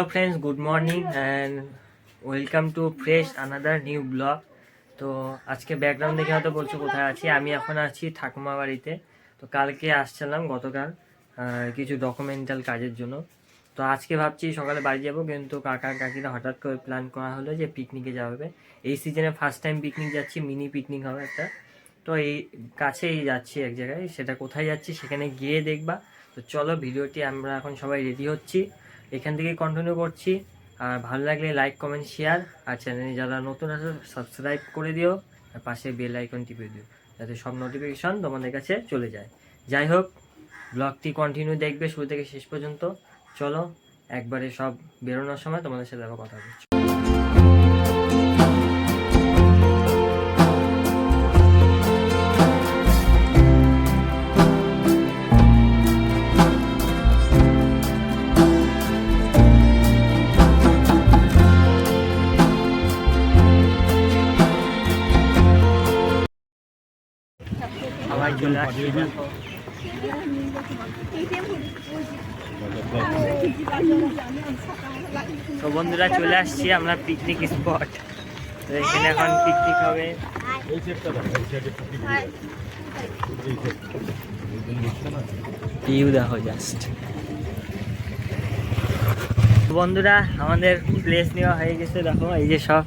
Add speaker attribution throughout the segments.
Speaker 1: Hello friends good morning and welcome to fresh another new blog তো আজকে background দেখে হয়তো বলছো কোথায় আছি। আমি এখন আছি ঠাকুমা বাড়িতে। তো কালকে আসছিলাম গতকাল কিছু ডকুমেন্টাল কাজের জন্য। তো আজকে ভাবছি সকালে বাড়ি যাব, কিন্তু কাকা কাকিরা হঠাৎ করে প্ল্যান করা হলো যে পিকনিকে যাওয়া হবে। এই সিজনে ফার্স্ট টাইম পিকনিক যাচ্ছি মিনি পিকনিক হবে একটা। তো এই কাছেই যাচ্ছি এক জায়গায়। সেটা কোথায় যাচ্ছি সেখানে গিয়ে দেখবা। তো চলো, ভিডিওটি আমরা এখন সবাই রেডি হচ্ছি। এখান থেকেই কন্টিনিউ করছি। আর ভালো লাগলে লাইক কমেন্ট শেয়ার আর চ্যানেলে যারা নতুন আছে সাবস্ক্রাইব করে দিও, আর পাশে বেল আইকন টিপে দিও, যাতে সব নোটিফিকেশান তোমাদের কাছে চলে যায়। যাই হোক ব্লগটি কন্টিনিউ দেখবে শুরু থেকে শেষ পর্যন্ত। চলো, একবারে সব বেরোনোর সময় তোমাদের সাথে আবার কথা বলছি তো বন্ধুরা চলে আসছি আমরা পিকনিক স্পট তো এখানে এখন পিকনিক হবে। জাস্ট বন্ধুরা, আমাদের প্লেস নেওয়া হয়ে গেছে, দেখো, এই যে সব।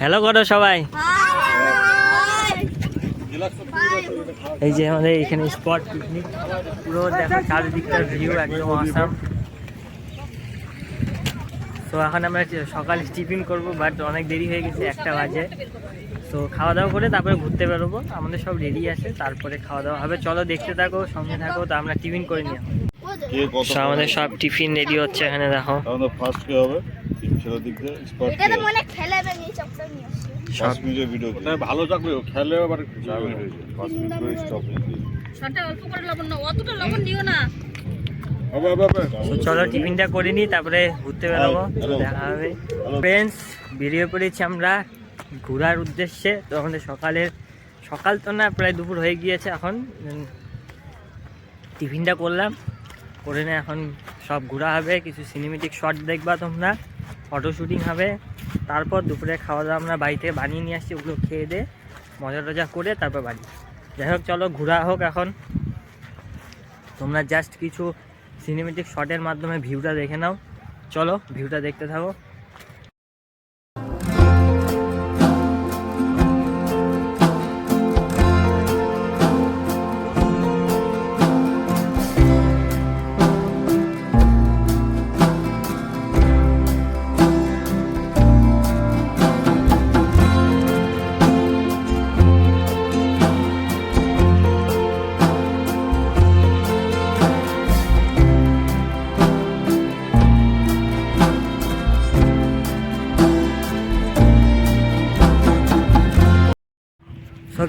Speaker 1: হ্যালো করো সবাই। এই যে আমাদের এখানে স্পট পিকনিক পুরো দেখো চারিদিকটার ভিউ একদম আসাম তো এখন আমরা সকালে টিফিন করব বাট অনেক দেরি হয়ে গেছে একটা বাজে। তো খাওয়া দাওয়া করে তারপরে ঘুরতে বেরোবো। আমাদের সব রেডি আছে তারপরে খাওয়া দাওয়া হবে। চলো দেখতে থাকো সঙ্গে থাকো তো আমরা টিফিন করে নিই আমাদের সব টিফিন রেডি হচ্ছে এখানে দেখো।
Speaker 2: আমাদের ফার্স্ট কে হবে? মিনিটের ভিডিও
Speaker 3: ভালো খেলে আবার
Speaker 2: মিনিট করে স্টপ
Speaker 4: অল্প করে লবণ না অতটা লবণ দিও না।
Speaker 1: চলো টিফিনটা করে নিই তারপরে ঘুরতে বেরোবো। দেখা হবে। ফ্রেন্ডস বেরিয়ে পড়েছি আমরা ঘোরার উদ্দেশ্যে। তো আমাদের সকালের সকাল তো না প্রায় দুপুর হয়ে গিয়েছে এখন। টিফিনটা করলাম। করে না এখন সব ঘোরা হবে। কিছু সিনেমেটিক শট দেখবা তোমরা। ফটো শুটিং হবে। তারপর দুপুরে খাওয়া দাওয়া আমরা বাড়িতে বানিয়ে নিয়ে আসছি, ওগুলো খেয়ে দিয়ে মজা টজা করে তারপর বাড়ি। যাই হোক, চলো ঘোরা হোক এখন। তোমরা জাস্ট কিছু সিনেমেটিক শটের মাধ্যমে ভিউটা দেখে নাও। চলো ভিউটা দেখতে থাকো।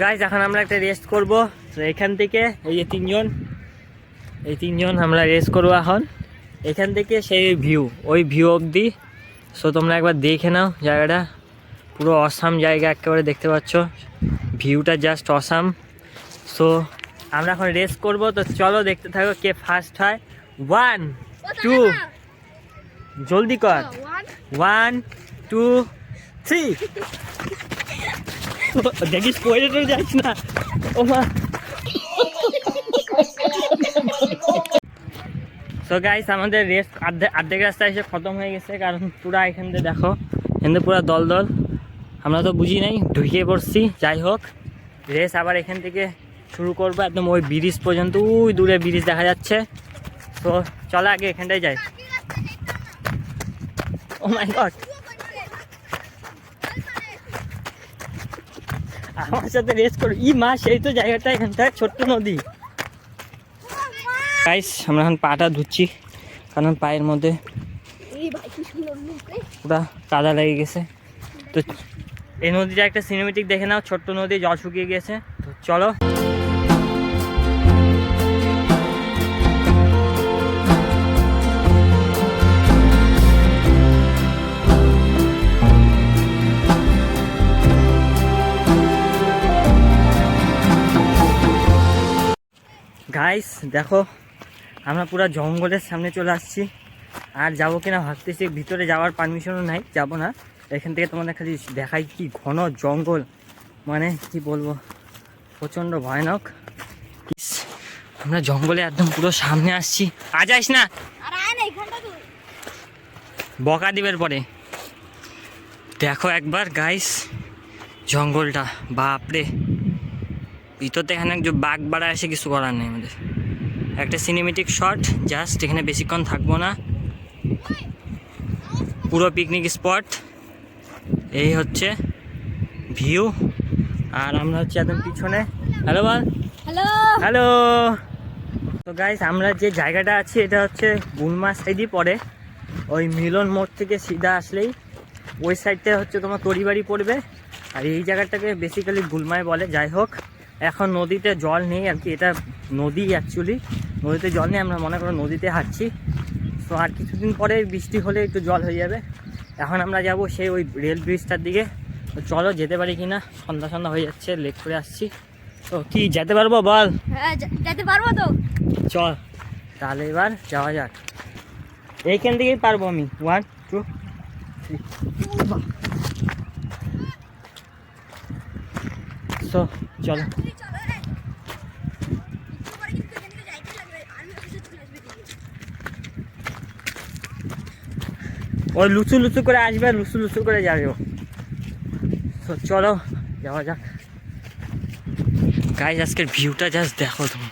Speaker 1: গাইজ এখন আমরা একটা রেস্ট করব। তো এখান থেকে এই যে তিনজন এই তিনজন আমরা রেস্ট করব এখন। এখান থেকে সেই ভিউ ওই ভিউ অবধি। সো তোমরা একবার দেখে নাও জায়গাটা। পুরো অসাম জায়গা একেবারে দেখতে পাচ্ছ। ভিউটা জাস্ট অসাম সো আমরা এখন রেস্ট করব। তো চলো দেখতে থাকো কে ফার্স্ট হয়। ওয়ান টু জলদি কর।
Speaker 5: ওয়ান
Speaker 1: টু থ্রি দেখিস পয়লে তো যাস না। ও মা সো গাইস আমাদের রেস্ট অর্ধেক অর্ধেক রাস্তা এসে খতম হয়ে গেছে, কারণ পুরা এখান থেকে দেখো, এখান থেকে পুরা দল দল আমরা তো বুঝি নাই, ঢুকে পড়ছি, যাই হোক। রেস আবার এখান থেকে শুরু করব, একদম ওই ব্রিজ পর্যন্ত, ওই দূরে ব্রিজ দেখা যাচ্ছে। তো চলো আগে এখানটায় যাই। ও মাই গড আমার সাথে রেস করো। ই মা সেই তো জায়গাটা এখানটা ছোট্ট নদী। গাইস আমরা এখন পাটা ধুচ্ছি কারণ পায়ের মধ্যে পুরা কাদা লেগে গেছে। তো এই নদীটা একটা সিনেমেটিক দেখে নাও ছোট্ট নদী জল শুকিয়ে গেছে। তো চলো। গাইস দেখো আমরা পুরো জঙ্গলের সামনে চলে আসছি। আর যাব কিনা ভাবতেছি ভিতরে যাওয়ার পারমিশনও নাই যাব না। এখান থেকে তোমাদের খালি দেখাই কি ঘন জঙ্গল। মানে কি বলব প্রচণ্ড ভয়ানক। আমরা জঙ্গলে একদম পুরো সামনে আসছি। আ যাইস না। বকা দিবের পরে। দেখো একবার গাইস জঙ্গলটা। বাপরে। ভিতরতে এখানে একজন বাঘ বাড়া এসে কিছু করার নেই আমাদের। একটা সিনেমেটিক শট জাস্ট এখানে বেশিক্ষণ থাকব না। পুরো পিকনিক স্পট এই হচ্ছে ভিউ আর আমরা হচ্ছে একদম পিছনে। হ্যালো বল।
Speaker 5: হ্যালো
Speaker 1: হ্যালো তো গাইস আমরা যে জায়গাটা আছি এটা হচ্ছে গুলমা সাইডই পড়ে। ওই মিলন মোড় থেকে সিধা আসলেই। ওই সাইডটা হচ্ছে তোমার তরিবাড়ি পড়বে। আর এই জায়গাটাকে বেসিক্যালি গুলমায় বলে। যাই হোক। এখন নদীতে জল নেই আর কি এটা নদী অ্যাকচুয়ালি নদীতে জল নেই আমরা মনে করো নদীতে হাঁটছি। তো আর কিছুদিন পরে বৃষ্টি হলে একটু জল হয়ে যাবে। এখন আমরা যাব সেই ওই রেল ব্রিজটার দিকে। তো চলো যেতে পারি কি না? সন্ধ্যা সন্ধ্যা হয়ে যাচ্ছে লেট করে আসছি। তো কি যেতে পারব? বল।
Speaker 5: হ্যাঁ যেতে পারব তো।
Speaker 1: চল তাহলে এবার যাওয়া যাক। এইখান থেকেই পারব আমি। ওয়ান টু সো চলো। ওই লুচু লুচু করে আসবে, লুচু লুচু করে যাবে ও। চলো, যাওয়া যাক। গাইজ আজকের ভিউটা জাস্ট দেখো তোমরা।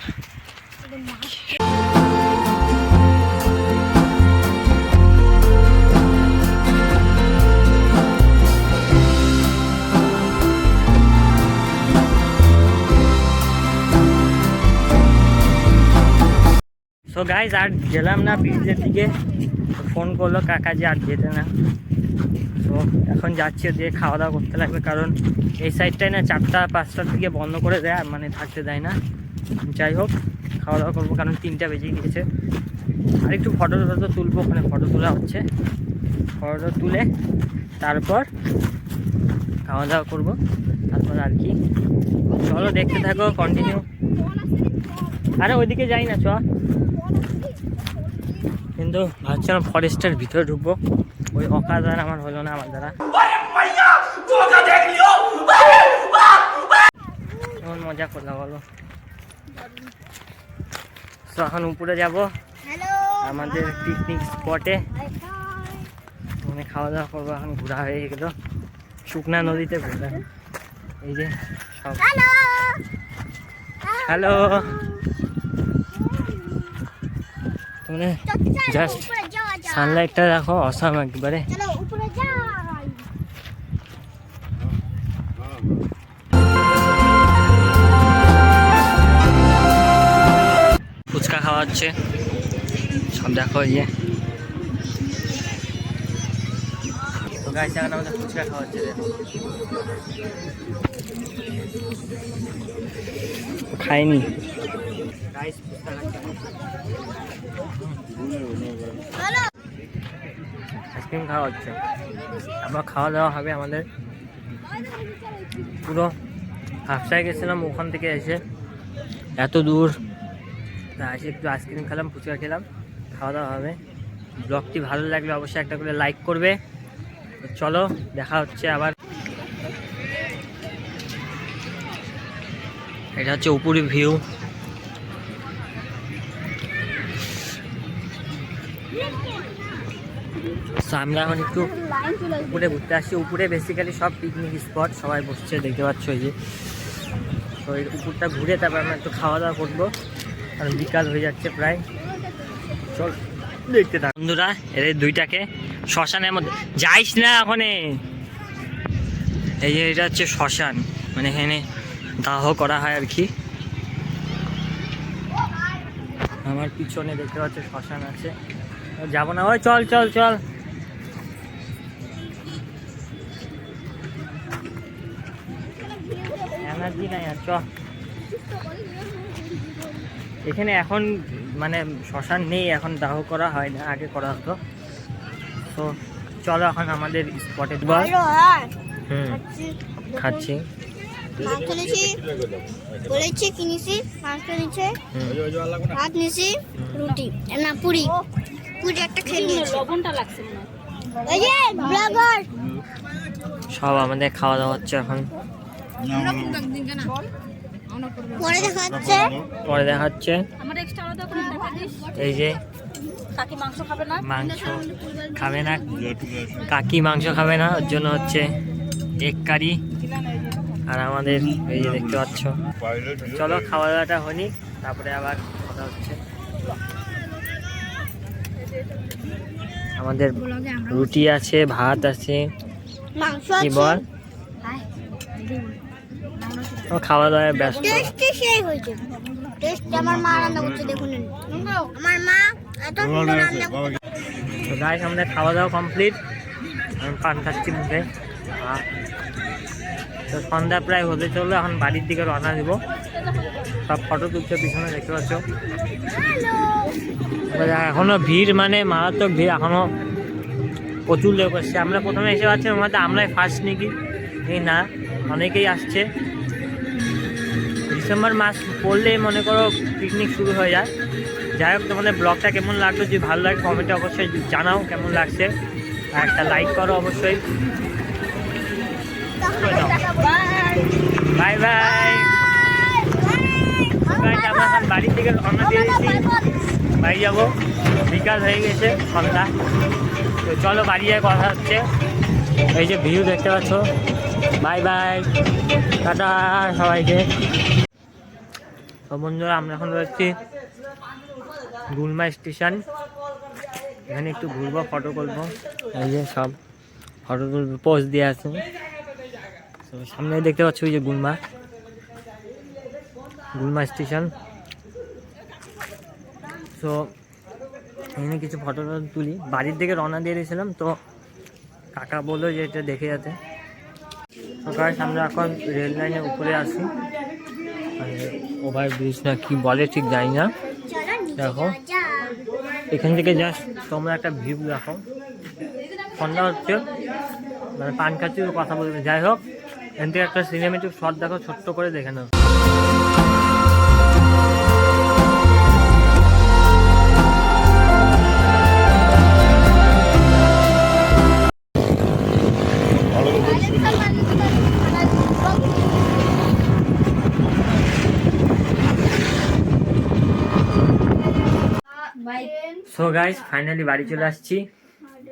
Speaker 1: সো গাইজ আর গেলাম না ব্রিজের দিকে। ফোন করল কাকা যে আর যেতে না। তো এখন যাচ্ছি দিয়ে খাওয়া দাওয়া করতে লাগবে, কারণ এই সাইডটাই না চারটা, পাঁচটার দিকে বন্ধ করে দেয়, আর মানে থাকতে দেয় না। যাই হোক খাওয়া দাওয়া করব, কারণ তিনটা বেজে গিয়েছে। আর একটু ফটো টটো তুলবো, ওখানে ফটো তোলা হচ্ছে। ফটো তুলে তারপর খাওয়া দাওয়া করব। তারপর আর কি। চলো, দেখতে থাকো কন্টিনিউ আরে, ওইদিকে যাই না, চ। কিন্তু ভাবছিলাম ফরেস্টের ভিতরে ঢুকবো। ওই অকাজ আর আমার হলো না আমার দ্বারা। কেমন মজা করলাম বলো। তো এখন উপরে যাব। আমাদের পিকনিক স্পটে মানে খাওয়া দাওয়া করব এখন ঘোরা হয়ে গেল। শুকনা নদীতে ঘোরা। এই যে সব।
Speaker 5: হ্যালো
Speaker 1: মানে
Speaker 5: জাস্ট
Speaker 1: সানলাইটটা দেখো অসাম একবারে। ফুচকা খাওয়া হচ্ছে। সব দেখো এই গাছ এখন আমাদের ফুচকা খাওয়া হচ্ছে খাইনি। আইসক্রিম খাওয়া হচ্ছে। আবার খাওয়া দাওয়া হবে আমাদের। পুরো হাফসায় গেছিলাম ওখান থেকে এসে। এত দূর। তা এসে একটু আইসক্রিম খেলাম ফুচকা খেলাম। খাওয়া দাওয়া হবে। ব্লগটি ভালো লাগলে অবশ্যই একটা করে লাইক করবে। চলো, দেখা হচ্ছে আবার। এটা হচ্ছে উপরে ভিউ। আমরা এখন একটু উপরে ঘুরতে আসছি। উপরে বেসিক্যালি সব পিকনিক স্পট সবাই বসছে, দেখতে পাচ্ছ এই যে। তো এই উপরটা ঘুরে তারপর আমরা একটু খাওয়া দাওয়া করব। কারণ বিকাল হয়ে যাচ্ছে প্রায়। চল। দেখতে থাক। বন্ধুরা এদের দুইটাকে শ্মশানের মধ্যে যাইস না ওখানে। এই যে এটা হচ্ছে শ্মশান। মানে এখানে দাহ করা হয় আর কি। আমার পিছনে দেখতে পাচ্ছ শ্মশান আছে। যাব না, ওই চল চল চল। এনার্জি নাই আর চ এখানে এখন মানে শ্মশান নেই এখন দাহ করা হয় না আগে করা হতো। তো চলো এখন আমাদের স্পটে
Speaker 5: হ্যাঁ।
Speaker 1: হুম খাচ্ছি
Speaker 5: মাংস নিছি বলেছি কিনেছি মাংস ভাত নিছি রুটি না পুরি। পুজো একটা খেয়ে নিয়েছি।
Speaker 4: লবণটা লাগছে
Speaker 5: এই যে ব্লগার।
Speaker 1: সব আমাদের খাওয়া দাওয়া হচ্ছে এখন।
Speaker 5: পরে দেখা যাচ্ছে
Speaker 1: পরে দেখা হচ্ছে।
Speaker 4: আমার এক্সট্রা আলাদা করে দেখা দিস।
Speaker 1: এই যে
Speaker 4: কাকি মাংস খাবে না?
Speaker 1: মাংস খাবে না। কাকি মাংস খাবে না ওর জন্য হচ্ছে এগ কারি আর আমাদের এই যে দেখতে পাচ্ছ। চলো খাওয়া দাওয়াটা হনি তারপরে আবার কথা হচ্ছে। আমাদের রুটি আছে ভাত আছে। কি বল? খাওয়া দাওয়ায় ব্যস্ত।
Speaker 5: টেস্টি সেই হয়েছে। টেস্ট আমার মা রান্না করছে দেখুন। আমার মা এত সুন্দর রান্না করছে।
Speaker 1: তো গাইস আমাদের খাওয়া দাওয়া কমপ্লিট আমি পান খাচ্ছি মুখে। তো সন্ধ্যা প্রায় হতে চলল এখন বাড়ির দিকে রওনা দিব। সব ফটো তুলছে পিছনে দেখতে পাচ্ছ। এবার এখনও ভিড় মানে মারাত্মক ভিড় এখনও প্রচুর লোক আসছে। আমরা প্রথমে এসে পাচ্ছি আমাদের আমরাই ফার্স্ট নাকি? এই না অনেকেই আসছে। ডিসেম্বর মাস পড়লেই মনে করো পিকনিক শুরু হয়ে যায়। যাই হোক, তোমাদের ব্লগটা কেমন লাগল? যদি ভালো লাগে কমেন্টে অবশ্যই জানাও কেমন লাগছে। একটা লাইক করো অবশ্যই। বাই বাই আমরা বাড়ির দিকে রওনা দিয়ে দিচ্ছি। বাড়ি যাব। বিকাল হয়ে গেছে, সন্ধ্যা। তো চলো বাড়ি যাই কথা হচ্ছে। এই যে ভিউ দেখতে পাচ্ছ। বাই বাই টাটা সবাইকে। তো বন্ধুরা, আমরা এখন রয়েছি গুলমা স্টেশন। এখানে একটু ঘুরবো ফটো করব এই যে সব ফটো তুলবো পোস্ট দিয়ে আছে। সামনে দেখতে পাচ্ছ ওই যে গুলমা। গুলমা স্টেশন। তো এখানে কিছু ফটো তুলি। বাড়ির দিকে রওনা দিয়ে দিয়েছিলাম, তো কাকা বলল যে এটা দেখে যেতে। সকাল আমরা এখন রেল লাইনের উপরে আসি ওভার ব্রিজ না, কি বলে ঠিক জানি না। দেখো, এখান থেকে জাস্ট তোমরা একটা ভিউ দেখো। সন্ধ্যা হচ্ছে মানে পান খাচ্ছি কথা বলবে। যাই হোক, এখান থেকে একটা সিনেমেটিক শট দেখো, ছোট্ট করে দেখে নাও। সো গাইস ফাইনালি বাড়ি চলে আসছি।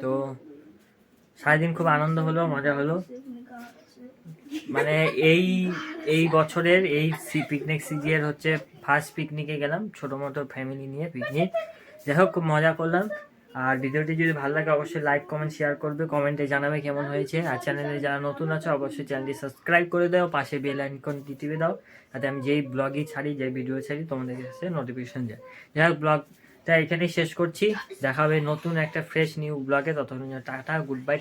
Speaker 1: তো সারাদিন খুব আনন্দ হলো, মজা হলো। মানে এই এই বছরের এই পিকনিক সিজিয়ের হচ্ছে ফার্স্ট পিকনিকে গেলাম, ছোটো মতো ফ্যামিলি নিয়ে পিকনিক যাই হোক, খুব মজা করলাম। আর ভিডিওটি যদি ভালো লাগে, অবশ্যই লাইক কমেন্ট শেয়ার করবে। কমেন্টে জানাবে কেমন হয়েছে। আর চ্যানেলে যারা নতুন আছে, অবশ্যই চ্যানেলটি সাবস্ক্রাইব করে দাও, পাশে বেল আইকনটি টিপে দাও। যাতে আমি যেই ব্লগই ছাড়ি, যেই ভিডিও ছাড়ি, তোমাদের কাছে নোটিফিকেশন যায়। যাই হোক ব্লগটা এখানেই শেষ করছি। দেখা হবে নতুন একটা ফ্রেশ নিউ ব্লগে ততক্ষণ টাটা গুড বাই